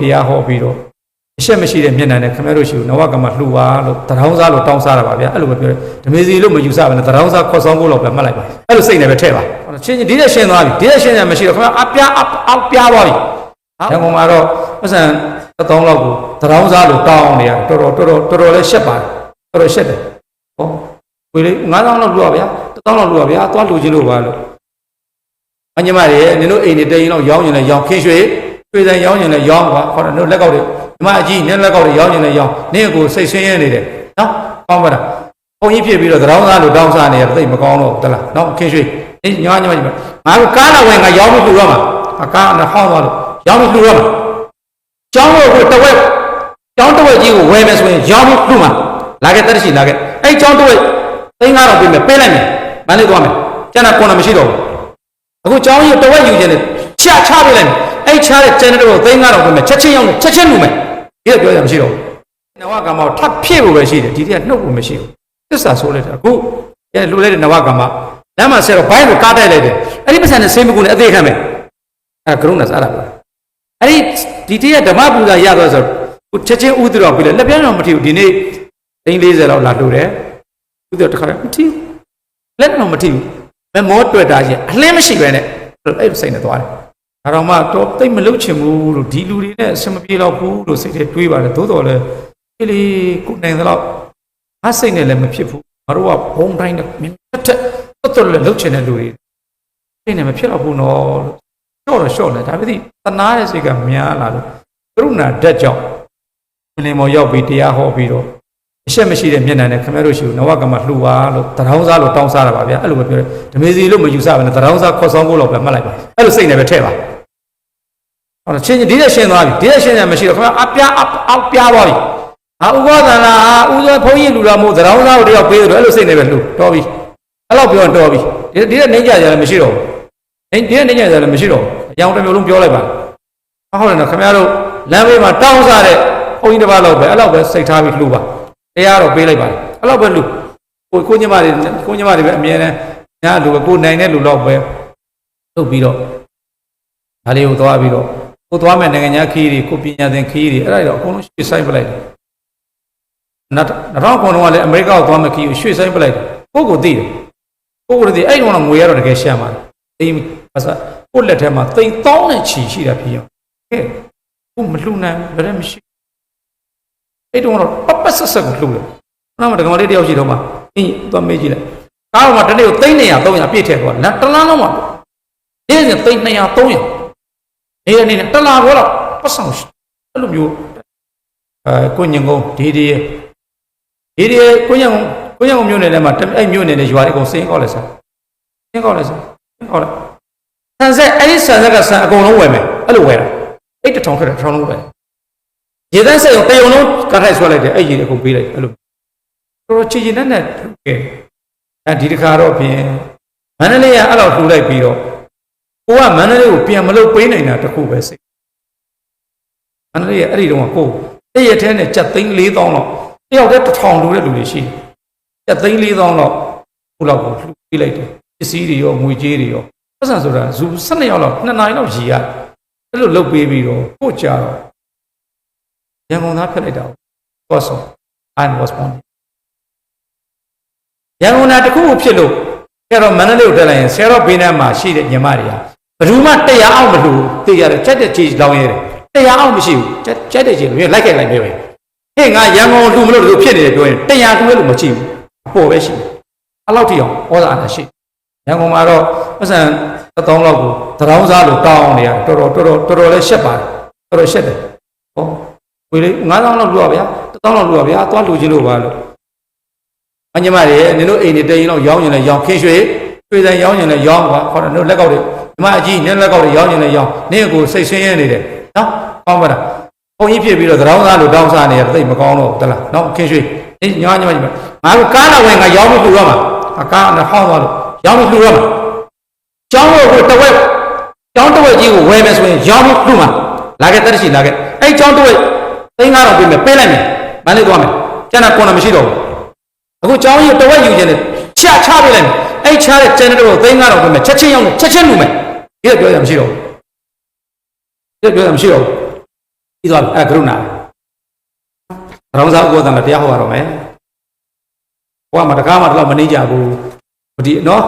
တရားဟောပြီးတော့အရှက်မရှိတဲ့မျက်နှာနဲ့ခင်ဗျားတို့ရှိကိုနဝကမလှူပါလို့တရောင်းစားလို့တောင်းစားတာပါဗျာအဲ့လိုပဲပြောတယ်ဓမေစီလို့မယူဆပါနဲ့တရောင်းစားခေါ်ဆောင်ဖို့လို့ပဲမှတ်လိုက်ပါအဲ့လိုစိတ်နဲ့ပဲထည့်ပါချင်းချင်းဒီတဲ့ရှင်းသွားပြီဒီတဲ့ရှင်းရမရှိတော့ခင်ဗျာအပြားအောက်ပြားသွားပြီရန်ကုန်မှာတော့ပတ်စံတစ်သောင်းလောက်ကိုတရောင်းစားလို့တောင်းနေရတော်တော်တော်တော်တော်တော်လေးရှက်ပါတယ်တော်တော်ရှက်တယ်ဟောဝေလေး9000လောက်လှူပါဗျာ1000လောက်လှူပါဗျာသွားလှူခြင်းလို့ပါလို့အညီမတွေနင်တို့အိမ်တွေတရင်တော့ရောင်းရင်လည်းရောင်းခင်ရွှေ ရွှေဆိုင်ရောင်းရင်လည်းရောင်းပါခေါ်တယ်တို့လက်ကောက်တွေညီမအကြီးနင်လက်ကောက်တွေရောင်းရင်လည်းရောင်းနင့်ကိုစိတ်ဆင်းရဲနေတယ်နော်ကောင်းပါလားဘုံကြီးဖြစ်ပြီးတော့သရောင်းသားလို့တောင်းစားနေရတိတ်မကောင်းတော့ဘူးတလားနော်ခင်ရွှေနင်ညီမညီမညီမငါတို့ကားလာဝင်ငါရောင်းပြီးလှူရမှာအကားနဲ့ဟောင်းသွားလို့ရောင်းပြီးလှူရမှာကျောင်းတို့ကိုတဝက်ကျောင်းတဝက်ကြီးကိုဝယ်မယ်ဆိုရင်ရောင်းပြီးလှူမှာလာခဲ့တက်ရှိလာခဲ့အဲ့ကျောင်းတဝက်သိန်း9000ပေးမယ်ပေးလိုက်မယ်မန္တလေးသွားမယ်ကျန်တာကွန်တာမရှိတော့ဘူးအခုကျောင်းကြီးတဝက်ယူခြင်းနဲ့ချချပေးလိုက်မယ် အဲ့ချတဲ့ကျန်တဲ့တော့သိန်း9000ပြင်မယ်ချက်ချင်းရောက်ချက်ချင်းလူမယ်ဒီကပြောရမရှိတော့ဘူးနဝကမ္မထပ်ဖြည့်ဖို့ပဲရှိတယ်ဒီတည်းကနှုတ်ဖို့မရှိဘူးသစ္စာဆိုးလိုက်တာအခုအဲလူလိုက်တဲ့နဝကမ္မလမ်းမှာဆက်တော့ဘိုင်းကိုကားတိုက်လိုက်တယ်အဲ့ဒီပတ်စံနဲ့ဆေးမကူနဲ့အသေးခံမယ်အဲကရုဏာစားတာပါအဲ့ဒီဒီတည်းကဓမ္မပူဇာရသွားဆိုတော့ချက်ချင်းဥဒတော်ပြီလေလက်ပြတော့မထီဘူးဒီနေ့သိန်း40လောက်လာလို့တယ်ဥဒတော်တစ်ခါမထီဘူးလက်တော့မထီဘူးမမောတွေ့တာချင်းအလင်းမရှိပဲနဲ့အဲ့စိတ်နဲ့သွားတယ် ဒါတော့မှတော့တိတ်မလုချင်ဘူးလို့ဒီလူတွေနဲ့အဆင်မပြေတော့ဘူးလို့စိတ်ထဲတွေးပါတယ်သို့တော်လည်းဒီလေကိုနိုင်သလောက်အစိတ်နဲ့လည်းမဖြစ်ဘူးငါတို့ကဘုံတိုင်းနဲ့မြင်တက်တက်တော်တော်လည်းလုချင်တဲ့လူတွေစိတ်နဲ့မဖြစ်တော့ဘူးနော်လို့ရှော့တော့ရှော့နေဒါပေမဲ့တနာတဲ့စိတ်ကများလာလို့ကရုဏာဓာတ်ကြောင့်မလင်မော်ရောက်ပြီးတရားဟောပြီးတော့အရှက်မရှိတဲ့မျက်နှာနဲ့ခင်ဗျားတို့ရှိကိုနဝကမလှူပါလို့တရောင်းစားလို့တောင်းစားတာပါဗျာအဲ့လိုပဲပြောတယ်ဓမေစီလို့မယူဆပါနဲ့တရောင်းစားခေါ်ဆောင်ဖို့လို့ပဲမှတ်လိုက်ပါအဲ့လိုစိတ်နဲ့ပဲထည့်ပါ ဟုတ်လားချင်းချင်းဒီတဲ့ရှင်းသွားပြီဒီတဲ့ရှင်းရမရှိတော့ခင်ဗျာအပြားအောက်ပြားသွားပြီဟာဥပဒနာဟာဥသောဘုန်းကြီးလူတော်မို့တရောင်းစားကိုတယောက်ပေးတယ်အဲ့လိုစိတ်နဲ့ပဲလှူတော်ပြီအဲ့လောက်ပြောရင်တော်ပြီဒီဒီတဲ့နှိမ့်ကြကြလည်းမရှိတော့ဘူးဒီတဲ့နှိမ့်ကြကြလည်းမရှိတော့ဘူးအကြောင်းတစ်မျိုးလုံးပြောလိုက်ပါဟုတ်တယ်နော်ခင်ဗျားတို့လမ်းဘေးမှာတောင်းစားတဲ့ဘုန်းကြီးတစ်ပါးလောက်ပဲအဲ့လောက်ပဲစိတ်ထားပြီးလှူပါတရားတော့ပေးလိုက်ပါအဲ့လောက်ပဲလူကိုကိုညမတွေကိုညမတွေပဲအမြဲတမ်းညာလူပဲကိုနိုင်တဲ့လူတော့ပဲလုပ်ပြီးတော့ဒါလေးကိုသွားပြီးတော့ ကိုသွားမဲ့နိုင်ငံညာခီးတွေကိုပညာသင်ခီးတွေအဲ့ဒါတော့အကုန်လုံးရွှေ့ဆိုင်ပလိုက်တယ်နောက်တော့ကောင်တော့လည်းအမေရိကကိုသွားမဲ့ခီးကိုရွှေ့ဆိုင်ပလိုက်တယ်ကိုကိုသိတယ်ကိုကိုသိအဲ့ဒီကတော့ငွေရတော့တကယ်ရှာမှာအိမ်ပါစားကိုလက်ထဲမှာတိမ်တောင်းတဲ့ချီရှိတာဖြစ်ရောကဲကိုမလှူနိုင်ဘယ်နဲ့မရှိအဲ့တုန်းကတော့ပပဆက်ဆက်ကိုလှုပ်တယ်။နောက်မှဒကမလေးတယောက်ရှိတော့မှအင်းသွားမေးကြည့်လိုက်။ကားပေါ်မှာတနေ့ကိုသိန်း200 300ပြည့်ထည့်သွားတယ်။တလားလုံးမှာနေ့စဉ်သိန်း200 300 နေနေနဲ့တလားဘောတော့ပတ်ဆောင်ရှိအဲ့လိုမျိုးအဲကိုညင်ကုန်းဒီဒီဒီဒီကိုညင်ကုန်းကိုညင်ကုန်းမျိုးနယ်ထဲမှာအဲ့မျိုးနယ်နဲ့ရွာတွေအကုန်စင်းကောက်လိုက်စားစင်းကောက်လိုက်စားစင်းကောက်လိုက်ဆန်ဆက်အဲ့ဒီဆန်ဆက်ကဆန်အကုန်လုံးဝယ်မယ်အဲ့လိုဝယ်တာအဲ့တစ်ထောင်ထွက်တယ်တစ်ထောင်လုံးဝယ်ရေသန်းစိတ်ကိုတယုံလုံးကထိုက်ဆွဲလိုက်တယ်အဲ့ရေအကုန်ပေးလိုက်အဲ့လိုတော်ချီချီနဲ့နဲ့ကဲအဲဒီတစ်ခါတော့ဖြင့်မန္တလေးကအဲ့လိုလှူလိုက်ပြီးတော့ ကိုကမန္တလေးကိုပြန်မလုပ်ပေးနိုင်တာတခုပဲစိတ်မန္တလေးကအဲ့ဒီတော့ကိုတည့်ရထဲနဲ့ကြက်သိန်း4000လောက်တယောက်တည်းတစ်ထောင်လူတဲ့လူတွေရှိတယ်ကြက်သိန်း4000လောက်ဟိုလောက်ကိုလှူပေးလိုက်တယ်ပစ္စည်းတွေရောငွေကြေးတွေရောပတ်စံဆိုတာဇူ12ရောက်လောက်2နိုင်လောက်ရည်ရတယ်အဲ့လိုလုပ်ပေးပြီးတော့ကိုကြတော့ရန်ကုန်သားဖြစ်လိုက်တာပေါ့ဆို I was born ရန်ကုန်သားတစ်ခုခုဖြစ်လို့အဲ့တော့မန္တလေးကိုတက်လိုက်ရင်ဆယ်တော့ဘေးနားမှာရှိတဲ့ညီမတွေက ဘယ်သူမှတရားအောင်မလို့သိရတယ်ချက်တဲ့ချီလောင်းရဲတယ်တရားအောင်မရှိဘူးချက်ချက်တဲ့ချီလို့လိုက်ခဲ့လိုက်ပဲပဲဟဲ့ငါရန်ကုန်လူမလို့လို့ဖြစ်နေတယ်ပြောရင်တရားတူလို့မကြည့်ဘူးအပေါ်ပဲရှိတယ်အဲ့လောက်ထိအောင်ဩဇာအနာရှိရန်ကုန်မှာတော့ပတ်စံတစ်သောင်းလောက်ကိုတရောင်းစားလို့တောင်းနေရတော်တော်တော်တော်တော်တော်လေးရှက်ပါတယ်တော်တော်ရှက်တယ်ဟောဝေလေး9000လောက်လူရဗျာ1000လောက်လူရဗျာသွားလူချင်းလို့ပါလို့အညီမတွေနင်တို့အိမ်တွေတရင်တော့ရောင်းရင်လည်းရောင်းခင်ရွှေရွှေဆိုင်ရောင်းရင်လည်းရောင်းပါခေါ်တယ်တို့လက်ကောက်တွေညီ မအကြီးနင်လက်ကောက်တွေရောင်းရင်လည်းရောင်းနင့်ကိုစိတ်ဆင်းရဲနေတယ်နော်ကောင်းပါလားဘုံကြီးဖြစ်ပြီးတော့သရောင်းစားလို့တောင်းစားနေရတိတ်မကောင်းတော့ဘူးတလားနော်ခင်ရွှေနင်ညီမညီမညီမငါတို့ကားလာဝင်ငါရောင်းပြီးလှူရမှာအကားနဲ့ဟောင်းသွားလို့ရောင်းပြီးလှူရမှာကျောင်းတို့ကိုတဝက်ကျောင်းတဝက်ကြီးကိုဝယ်မယ်ဆိုရင်ရောင်းပြီးလှူမှာလာခဲ့တက်ရှိလာခဲ့အဲ့ကျောင်းတဝက်သိန်း9000ပေးမယ်ပေးလိုက်မယ်မန္တလေးသွားမယ်ကျန်တာကွန်တာမရှိတော့ဘူးအခုကျောင်းကြီးတဝက်ယူခြင်းနဲ့ချချပေးလိုက်မယ်အဲ့ချတဲ့ကျန်တဲ့တော့သိန်း9000ပေးမယ်ချက်ချင်းရောက်ချက်ချင်းလူမယ် ဒီကပြောရမရှိတော့ဘူးဒီကပြောရမရှိတော့ဘူးပြီးသွားပြီအဲ့ဒါကရုဏာပဲတရောင်းစားဥပဒနာတရားဟောရတော့မယ်ဘုရားမှာတကားမှတော့မနေကြဘူးဒီနော်